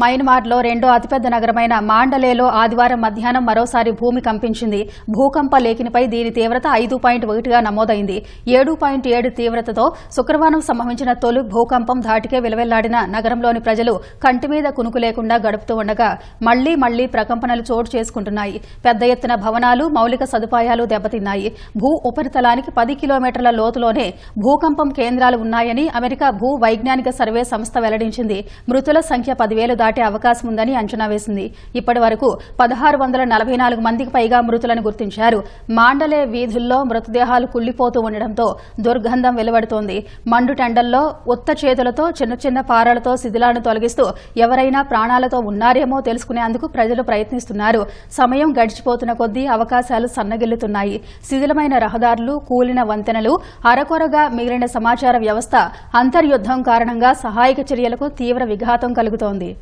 మయన్మార్లో రెండో అతిపెద్ద నగరమైన మాండలేలో ఆదివారం మధ్యాహ్నం మరోసారి భూమి కంపించింది. భూకంప లేఖినిపై దీని తీవ్రత ఐదు పాయింట్ ఒకటిగా నమోదైంది. ఏడు పాయింట్ ఏడు తీవ్రతతో శుక్రవారం సంభవించిన తొలి భూకంపం ధాటికే విలవెల్లాడిన నగరంలోని ప్రజలు కంటి మీద కునుకు లేకుండా గడుపుతూ ఉండగా మళ్ళీ మళ్ళీ ప్రకంపనలు చోటు చేసుకుంటున్నాయి. పెద్ద ఎత్తున భవనాలు మౌలిక సదుపాయాలు దెబ్బతిన్నాయి. భూ ఉపరితలానికి పది కిలోమీటర్ల లోతులోనే భూకంపం కేంద్రాలు ఉన్నాయని అమెరికా భూ వైజ్ఞానిక సర్వే సంస్థ వెల్లడించింది. మృతుల సంఖ్య పదివేలు దాటి అవకాశం ఉందని అంచనా వేసింది. ఇప్పటి వరకు పదహారు వందల నలభై నాలుగు మందికి పైగా మృతులను గుర్తించారు. మాండలే వీధుల్లో మృతదేహాలు కుళ్ళిపోతూ ఉండడంతో దుర్గంధం వెలువడుతోంది. మండు టెండల్లో ఉత్త చేతులతో చిన్న చిన్న పారలతో శిథిలాలను తొలగిస్తూ ఎవరైనా ప్రాణాలతో ఉన్నారేమో తెలుసుకునేందుకు ప్రజలు ప్రయత్నిస్తున్నారు. సమయం గడిచిపోతున్న కొద్దీ అవకాశాలు సన్నగిల్లుతున్నాయి. శిథిలమైన రహదారులు కూలిన వంతెనలు అరకొరగా మిగిలిన సమాచార వ్యవస్థ అంతర్యుద్దం కారణంగా సహాయక చర్యలకు తీవ్ర విఘాతం కలుగుతోంది.